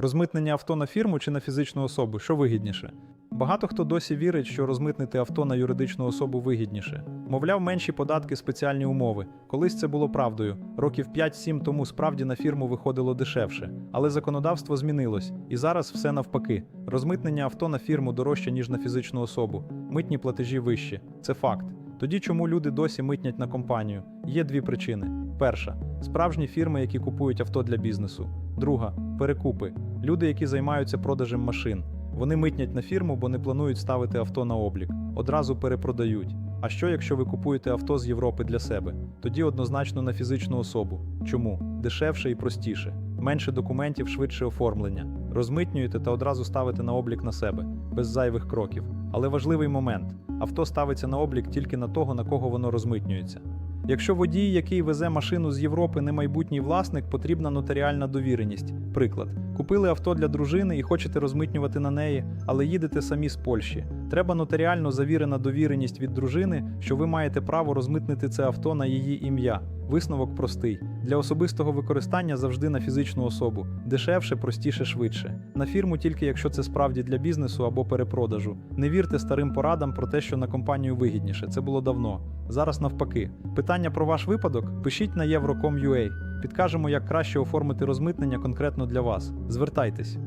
Розмитнення авто на фірму чи на фізичну особу, що вигідніше? Багато хто досі вірить, що розмитнити авто на юридичну особу вигідніше. Мовляв, менші податки, спеціальні умови. Колись це було правдою. Років 5-7 тому справді на фірму виходило дешевше. Але законодавство змінилось, і зараз все навпаки. Розмитнення авто на фірму дорожче, ніж на фізичну особу. Митні платежі вищі. Це факт. Тоді чому люди досі митнять на компанію? Є дві причини: перша справжні фірми, які купують авто для бізнесу. Друга перекупи. Люди, які займаються продажем машин. Вони митнять на фірму, бо не планують ставити авто на облік. Одразу перепродають. А що, якщо ви купуєте авто з Європи для себе? Тоді однозначно на фізичну особу. Чому? Дешевше і простіше, менше документів, швидше оформлення. Розмитнюєте та одразу ставите на облік на себе, без зайвих кроків. Але важливий момент: авто ставиться на облік тільки на того, на кого воно розмитнюється. Якщо водій, який везе машину з Європи, не майбутній власник, потрібна нотаріальна довіреність. Приклад: купили авто для дружини і хочете розмитнювати на неї, але їдете самі з Польщі. Треба нотаріально завірена довіреність від дружини, що ви маєте право розмитнити це авто на її ім'я. Висновок простий. Для особистого використання завжди на фізичну особу. Дешевше, простіше, швидше. На фірму тільки якщо це справді для бізнесу або перепродажу. Не вірте старим порадам про те, що на компанію вигідніше. Це було давно. Зараз навпаки. Питання про ваш випадок пишіть на Euro.com.ua. Підкажемо, як краще оформити розмитнення конкретно для вас. Звертайтесь.